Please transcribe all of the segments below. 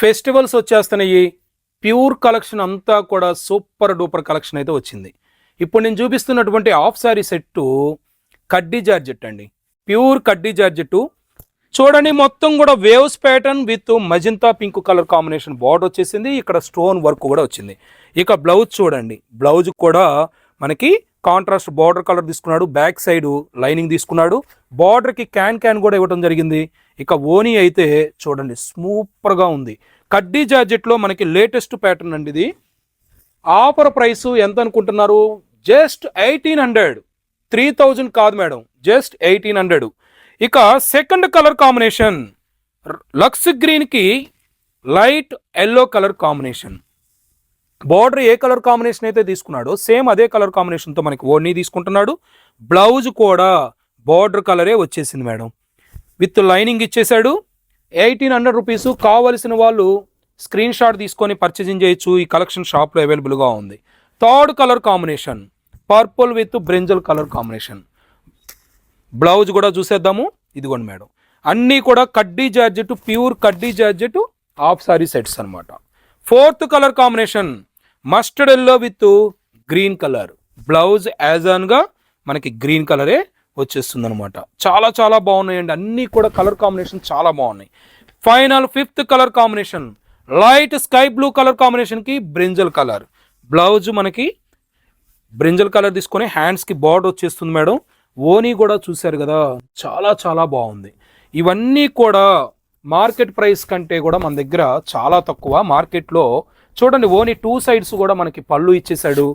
Festivals వచ్చేస్తున్నాయి. Pure collection అంతా కూడా సూపర్ డూపర్ కలెక్షన్ అయితే వచ్చింది. ఇప్పుడు నేను చూపిస్తున్నటువంటి ఆఫ్ సారీ సెట్టు కడ్డీ జార్జెట్ అండి. ప్యూర్ కడ్డీ జార్జెట్టు చూడండి మొత్తం కూడా waves pattern with magenta pink colour combination border వచ్చేసింది. ఇక్కడ స్టోన్ వర్క్ కూడా వచ్చింది. ఇక బ్లౌజ్ చూడండి. బ్లౌజ్ కూడా మనకి కాంట్రాస్ట్ బార్డర్ కలర్ తీసుకున్నాడు బ్యాక్ సైడ్ లైనింగ్ తీసుకున్నాడు. బార్డర్కి క్యాన్ క్యాన్ కూడా ఇవ్వడం జరిగింది. ఇక ఓనీ అయితే చూడండి సూపర్గా ఉంది. కడ్డీ జాజెట్లో మనకి లేటెస్ట్ ప్యాటర్న్ అండి ఇది. ఆఫర్ ప్రైస్ ఎంత అనుకుంటున్నారు? Just eighteen hundred. Three thousand కాదు మేడం జస్ట్ ఎయిటీన్ హండ్రెడ్. ఇక సెకండ్ కలర్ కాంబినేషన్ లక్స్ గ్రీన్కి light yellow colour combination. Border ఏ కలర్ కాంబినేషన్ అయితే తీసుకున్నాడో సేమ్ అదే కలర్ కాంబినేషన్తో మనకి ఓనీ తీసుకుంటున్నాడు. బ్లౌజ్ కూడా బార్డర్ కలరే వచ్చేసింది మేడం. విత్ లైనింగ్ ఇచ్చేసాడు ఎయిటీన్ హండ్రెడ్ రూపీస్ కావలసిన వాళ్ళు స్క్రీన్ షాట్ తీసుకొని పర్చేజింగ్ చేయొచ్చు. ఈ కలెక్షన్ షాప్లో అవైలబుల్గా ఉంది. Third colour combination. Purple with brinjal colour combination. Blouse కూడా చూసేద్దాము. ఇదిగోండి మేడం. అన్నీ కూడా కడ్డీ జార్జెట్ ప్యూర్ కడ్డీ జార్జెట్ హాఫ్ సారీ సెట్స్ అనమాట fourth colour combination. Mustard yellow with green colour blouse యాజ్గా మనకి గ్రీన్ కలరే వచ్చేస్తుంది అనమాట చాలా చాలా బాగున్నాయండి. అన్నీ కూడా కలర్ కాంబినేషన్ చాలా బాగున్నాయి. Final fifth colour combination. Light sky blue colour కాంబినేషన్కి బ్రింజల్ కలర్ బ్లౌజ్ మనకి బ్రింజల్ కలర్ తీసుకొని హ్యాండ్స్కి బార్డర్ వచ్చేస్తుంది మేడం. ఓనీ కూడా చూశారు కదా? చాలా చాలా బాగుంది. ఇవన్నీ కూడా మార్కెట్ ప్రైస్ కంటే కూడా మన దగ్గర చాలా తక్కువ. మార్కెట్లో చూడండి ఓనీ టూ సైడ్స్ కూడా మనకి పళ్ళు ఇచ్చేసాడు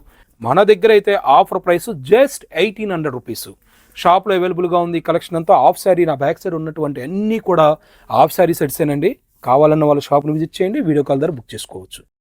మన దగ్గర అయితే offer price just eighteen hundred rupees. షాప్లో అవైలబుల్గా ఉంది కలెక్షన్ అంతా. ఆఫ్ శారీ నా బ్యాక్ సైడ్ ఉన్నటువంటి అన్నీ కూడా హాఫ్ శారీ సెట్సేనండి. కావాలన్న వాళ్ళ షాప్ని విజిట్ చేయండి. వీడియో కాల్ ద్వారా బుక్ చేసుకోవచ్చు.